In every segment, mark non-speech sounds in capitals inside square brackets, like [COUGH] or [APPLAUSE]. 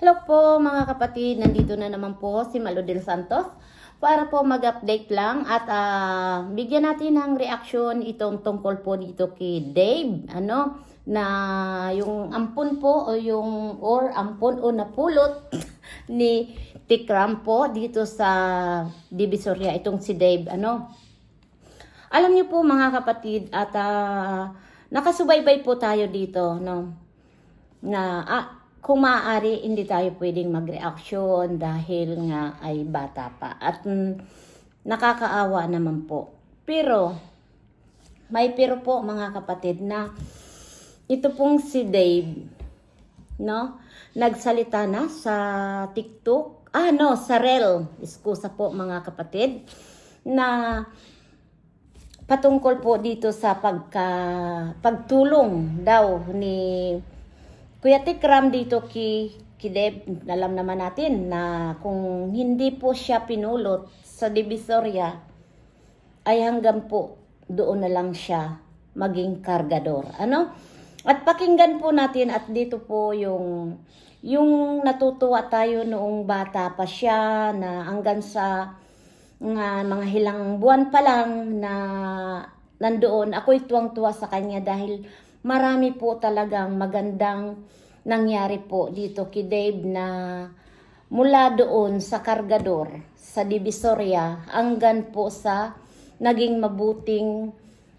Hello po mga kapatid, nandito na naman po si Maludel Santos para po mag-update lang at ah, bigyan natin ng reaction itong tungkol po dito kay Dave, ano, na yung ampun po o yung or ampun o napulot [COUGHS] ni Tikram po dito sa Divisoria itong si Dave, ano. Alam niyo po mga kapatid at ah, nakasubaybay po tayo dito, no na ah, kung maaari hindi tayo pwedeng mag-reaction dahil nga ay bata pa. At mm, nakakaawa naman po. Pero may pero po mga kapatid na ito pong si Dave no? Nagsalita na sa TikTok. Ah no sa Rel. Iskusa po mga kapatid na patungkol po dito sa pagka pagtulong daw ni Kuya Tikram dito ki Kideb, alam naman natin na kung hindi po siya pinulot sa Divisoria, ay hanggang po doon na lang siya maging kargador. Ano? At pakinggan po natin at dito po yung yung natutuwa tayo noong bata pa siya na hanggang sa nga mga hilang buwan pa lang na nandoon ako'y tuwang-tuwa sa kanya dahil marami po talagang magandang nangyari po dito kay Dave na mula doon sa kargador sa Divisoria hanggang po sa naging mabuting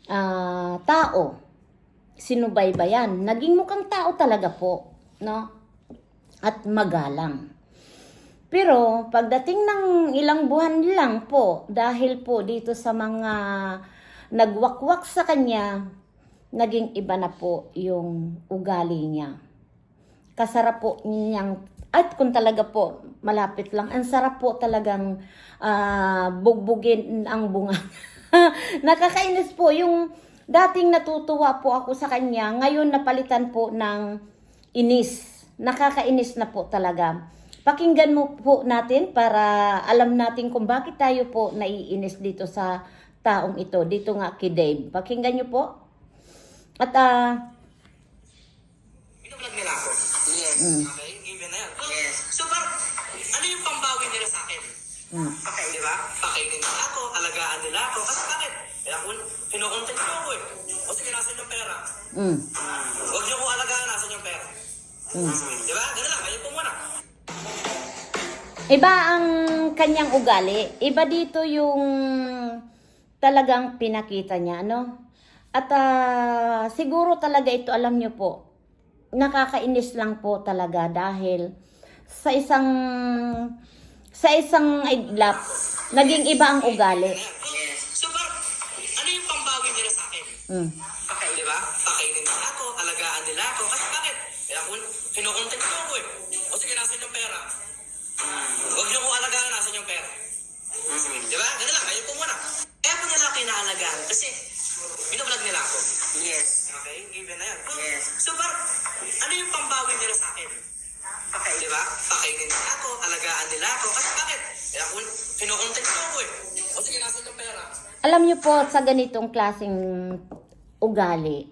ah, tao. Sinubaybayan. Naging mukhang tao talaga po, no? At magalang. Pero pagdating ng ilang buwan lang po, dahil po dito sa mga nagwakwak sa kanya, naging iba na po yung ugali niya. Kasarap po niyang, at kung talaga po, malapit lang, ang sarap po talagang ah, bugbugin ang bunga. [LAUGHS] Nakakainis po yung dating natutuwa po ako sa kanya, ngayon napalitan po ng inis. Nakakainis na po talaga. Pakinggan mo po natin para alam natin kung bakit tayo po naiinis dito sa taong ito. Dito nga kay Dave. Pakinggan niyo po. At ah, Binablog nila ako. Yes. mm, Okay, given na yan. Yes. so parang, ano yung pambawi nila sa akin? mm, Okay, di ba? Pakainin nila ako, alagaan nila ako. Kasi bakit? Eh ako, pinukontent ko ako eh. O sige, nasan yung pera? mm, Huwag niyo ko alagaan, nasan yung pera? mm. Di ba? Ganun lang, kayo po muna. Iba ang kanyang ugali. Iba dito yung talagang pinakita niya, ano? At ah, siguro talaga ito, alam niyo po, nakakainis lang po talaga dahil sa isang sa isang idlap, naging iba ang ugali. Yes. So ano yung pambawi nila sa akin? Mm. Yes. Okay, given na yan. So, Yes. so parang, ano yung pambawi nila sa akin? Okay. Di ba? Pakainin nila ako, alagaan nila ako. Kasi bakit? Eh ako, pinukontent ko ako eh. O sige, nasan yung pera? Alam niyo po, sa ganitong klaseng ugali,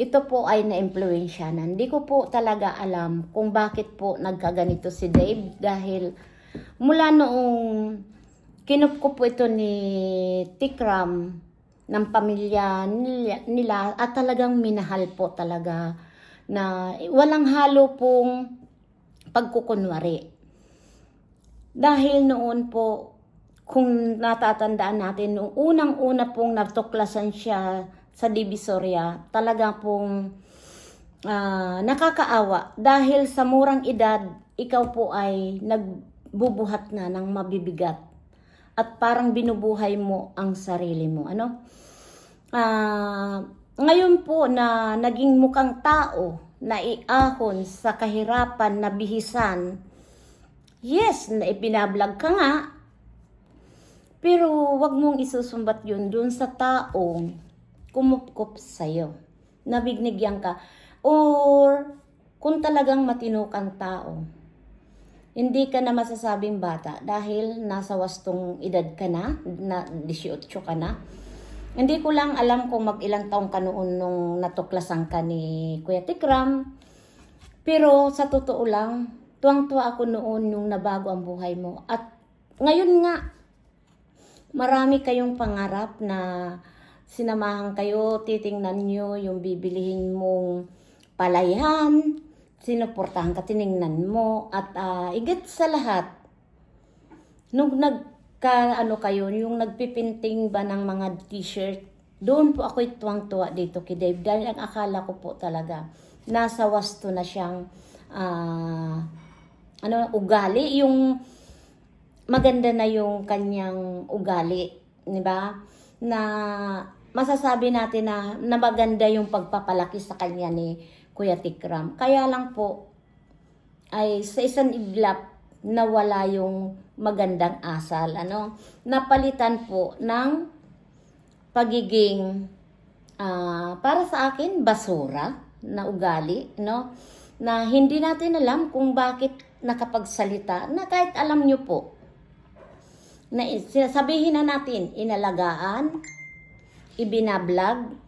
ito po ay na-impluensya na. Hindi ko po talaga alam kung bakit po nagkaganito si Dave dahil mula noong kinup ko po ito ni Tikram ng pamilya nila, nila at talagang minahal po talaga na walang halo pong pagkukunwari. Dahil noon po, kung natatandaan natin, nung unang-una pong natuklasan siya sa Divisoria, talaga pong ah, nakakaawa. Dahil sa murang edad, ikaw po ay nagbubuhat na ng mabibigat. At parang binubuhay mo ang sarili mo. Ano? Ah, ngayon po na naging mukhang tao, na iahon sa kahirapan na bihisan, yes, na ibinablog ka nga, pero wag mong isusumbat yun dun sa taong kumupkup sa'yo. Nabignigyan ka. Or kung talagang matino kang tao, hindi ka na masasabing bata dahil nasa wastong edad ka na, na 18 ka na. Hindi ko lang alam kung mag ilang taong ka noon nung natuklasan ka ni Kuya Tikram. Pero sa totoo lang, tuwang-tuwa ako noon nung nabago ang buhay mo. At ngayon nga, marami kayong pangarap na sinamahan kayo, titingnan nyo yung bibilihin mong palayan, sinuportahan ka, tiningnan mo, at ah, igit sa lahat, nung nagka, ano kayo, yung nagpipinting ba ng mga t-shirt, doon po ako'y tuwang-tuwa dito kay Dave. Dahil ang akala ko po talaga, nasa wasto na siyang, ah, ano, ugali, yung maganda na yung kanyang ugali, di ba? Na masasabi natin na, na maganda yung pagpapalaki sa kanya ni Kuya Tikram. Kaya lang po, ay sa isang iglap, nawala yung magandang asal, ano? Napalitan po ng pagiging, ah, para sa akin, basura na ugali, no? Na hindi natin alam kung bakit nakapagsalita, na kahit alam nyo po, na sinasabihin na natin, inalagaan, ibinablog,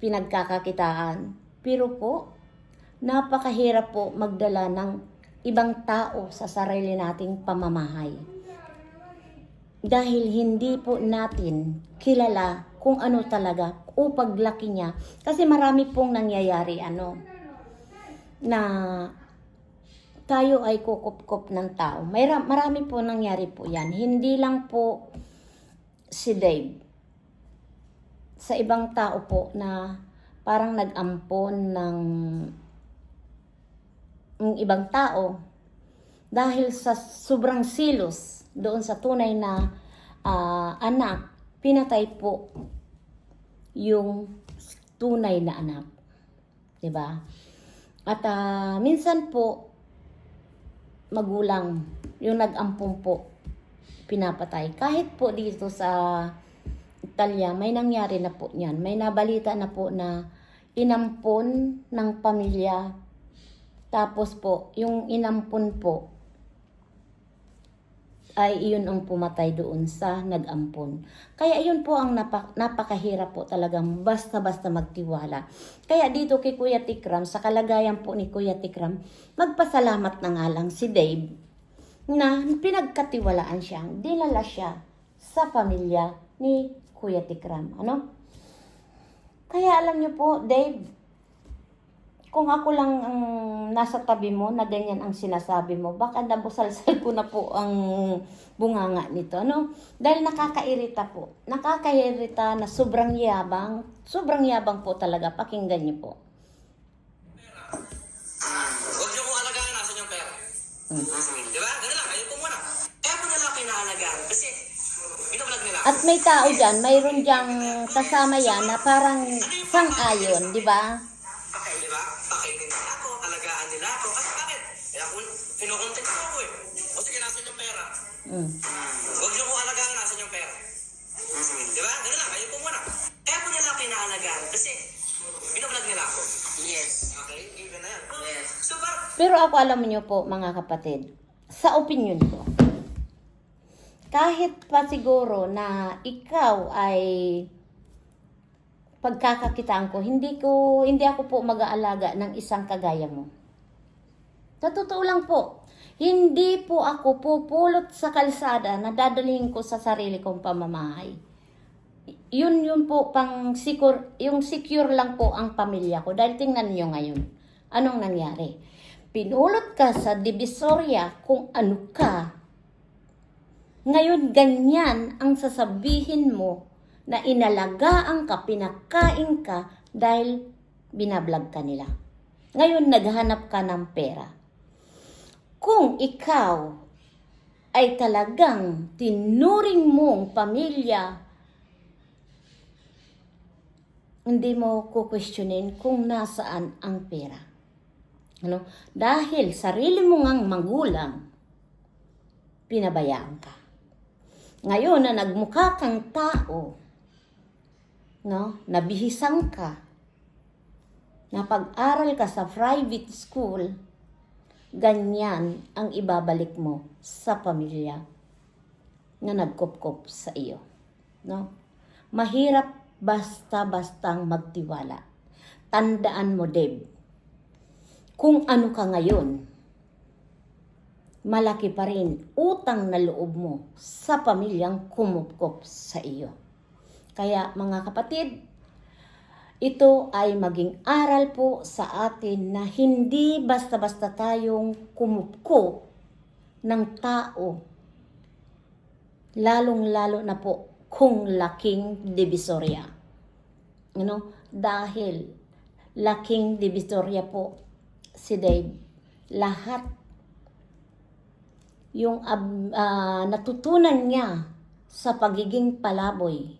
pinagkakakitaan. Pero po, napakahirap po magdala ng ibang tao sa sarili nating pamamahay. Dahil hindi po natin kilala kung ano talaga o paglaki niya. Kasi marami pong nangyayari ano na tayo ay kukup-kup ng tao. May ra- marami po nangyari po yan. Hindi lang po si Dave. Sa ibang tao po na parang nag-ampon ng, ng ibang tao dahil sa sobrang silos doon sa tunay na ah, anak, pinatay po yung tunay na anak. 'Di ba? At ah, minsan po magulang yung nag-ampun po pinapatay. Kahit po dito sa Italia, may nangyari na po niyan. May nabalita na po na inampon ng pamilya. Tapos po, yung inampon po, ay iyon ang pumatay doon sa nag-ampon. Kaya iyon po ang napa- napakahirap po talagang basta-basta magtiwala. Kaya dito kay Kuya Tikram, sa kalagayan po ni Kuya Tikram, magpasalamat na nga lang si Dave na pinagkatiwalaan siyang dinala siya sa pamilya ni Kuya Tikram. Ano? Kaya alam niyo po, Dave, kung ako lang ang nasa tabi mo na ganyan ang sinasabi mo, baka nabusalsal ko na po ang bunganga nito. Ano? Dahil nakakairita po. Nakakairita na sobrang yabang. Sobrang yabang po talaga. Pakinggan niyo po. Huwag niyo kong alagaan, nasa yung pera. Di ba? Ganun lang, kayo po muna. Kaya po nila pinaalagaan. Kasi. At may tao dyan, mayroon diyang kasama yan na parang sang-ayon, di ba? Di ba? Pakainin nila ako, alagaan nila ako. Kasi bakit? Kaya ako, kinukontent ko ako eh. O sige, nasa yung pera. Mm. Huwag niyo kong alagaan, nasa yung pera. Di ba? Ganun lang, kayo po muna. Kaya po nila pinaalagaan. Kasi, binablog nila ako. Yes. Okay, even na yan. Yes. So, parang, Pero ako alam niyo po mga kapatid, sa opinion ko, kahit pa siguro na ikaw ay pagkakakitaan ko, hindi ko hindi ako po mag-aalaga ng isang kagaya mo. Sa totoo lang po, hindi po ako pupulot sa kalsada na dadalhin ko sa sarili kong pamamahay. Yun yun po pang secure, yung secure lang po ang pamilya ko. Dahil tingnan niyo ngayon, anong nangyari? Pinulot ka sa divisoria kung ano ka. Ngayon, ganyan ang sasabihin mo na inalagaan ka, pinakain ka dahil binablog ka nila. Ngayon, naghanap ka ng pera. Kung ikaw ay talagang tinuring mong pamilya, hindi mo kukwestiyonin kung nasaan ang pera. Ano? Dahil sarili mo ngang magulang, pinabayaan ka. Ngayon na nagmukha kang tao, no? Nabihisang ka, napag-aral ka sa private school, ganyan ang ibabalik mo sa pamilya na nagkupkup sa iyo. No? Mahirap basta-bastang magtiwala. Tandaan mo, Deb, kung ano ka ngayon, malaki pa rin utang na loob mo sa pamilyang kumupkop sa iyo. Kaya mga kapatid, ito ay maging aral po sa atin na hindi basta-basta tayong kumupkop ng tao. Lalong-lalo na po kung laking divisorya. Ano? Dahil laking divisorya po si Dave. Lahat yung ah, natutunan niya sa pagiging palaboy.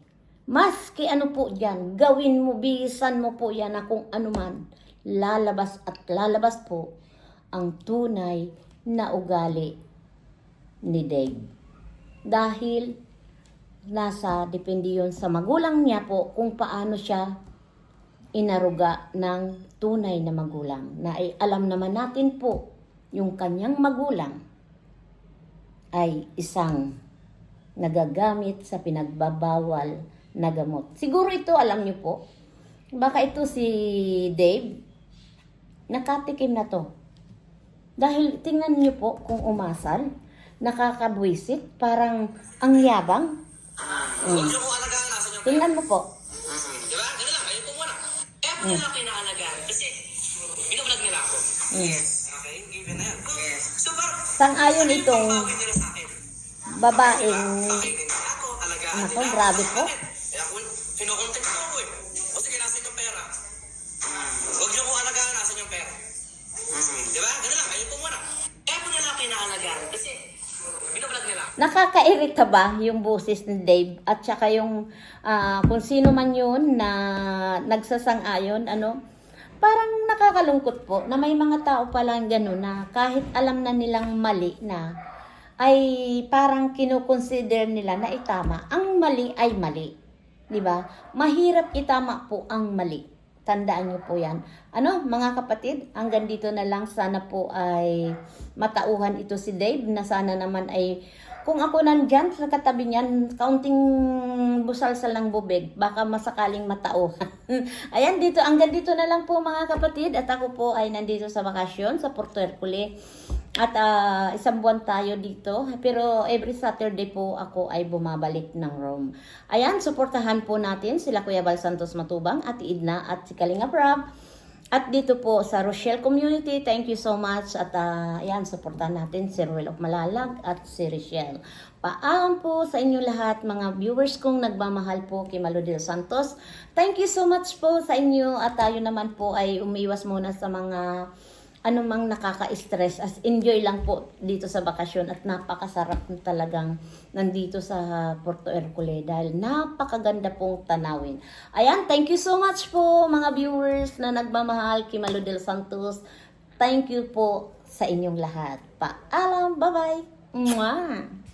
Maski ano po dyan, gawin mo, bihisan mo po yan na kung ano man, lalabas at lalabas po ang tunay na ugali ni Dave. Dahil nasa depende yun sa magulang niya po kung paano siya inaruga ng tunay na magulang. Na ay alam naman natin po yung kanyang magulang ay isang nagagamit sa pinagbabawal na gamot. Siguro ito, alam niyo po, baka ito si Dave, nakatikim na to. Dahil tingnan niyo po kung umasal, nakakabwisit, parang ang yabang. Pera. Tingnan mo po. Di ba? Ganun lang, kayo po muna. Kaya po nila ako inaalagaan kasi binablog nila ako. Mm. Okay, given na yan. So, parang, Sang-ayon ano yung itong babaeng Nako, grabe po. Bakit? Eh, ko ako eh. O sige, nasan yung pera? Huwag niyo kong alagaan, nasan yung pera? Di ba? Ganun lang, kayo po muna. Kaya po nila ako inaalagaan kasi binablog nila. Nakakairita ba yung boses ni Dave at saka yung ah, kung sino man yun na nagsasang-ayon, ano, parang nakakalungkot po na may mga tao palang gano'n na kahit alam na nilang mali na, ay parang kinukonsider nila na itama. Ang mali ay mali. 'Di ba? Mahirap itama po ang mali. Tandaan niyo po 'yan. Ano, mga kapatid, hanggang dito na lang sana po ay matauhan ito si Dave na sana naman ay kung ako nandyan sa katabi niyan, kaunting busalsal ng bubig, baka masakaling matauhan. [LAUGHS] Ayan, dito, hanggang dito na lang po mga kapatid. At ako po ay nandito sa bakasyon sa Porto Hercule. At ah, isang buwan tayo dito. Pero every Saturday po ako ay bumabalik ng Rome. Ayan, suportahan po natin sila Kuya Bal Santos Matubang at Idna at si Kalinga Prab. At dito po sa Rochelle Community, thank you so much. At uh, ayan, supportahan natin si Ruel of Malalag at si Rochelle. Paalam po sa inyo lahat, mga viewers kong nagmamahal po kay Malodil Santos. Thank you so much po sa inyo at tayo naman po ay umiwas muna sa mga anumang nakaka-stress as enjoy lang po dito sa bakasyon at napakasarap na talagang nandito sa Porto Hercule dahil napakaganda pong tanawin. Ayan, thank you so much po mga viewers na nagmamahal kay Malo del Santos. Thank you po sa inyong lahat. Paalam, bye-bye! Mwah!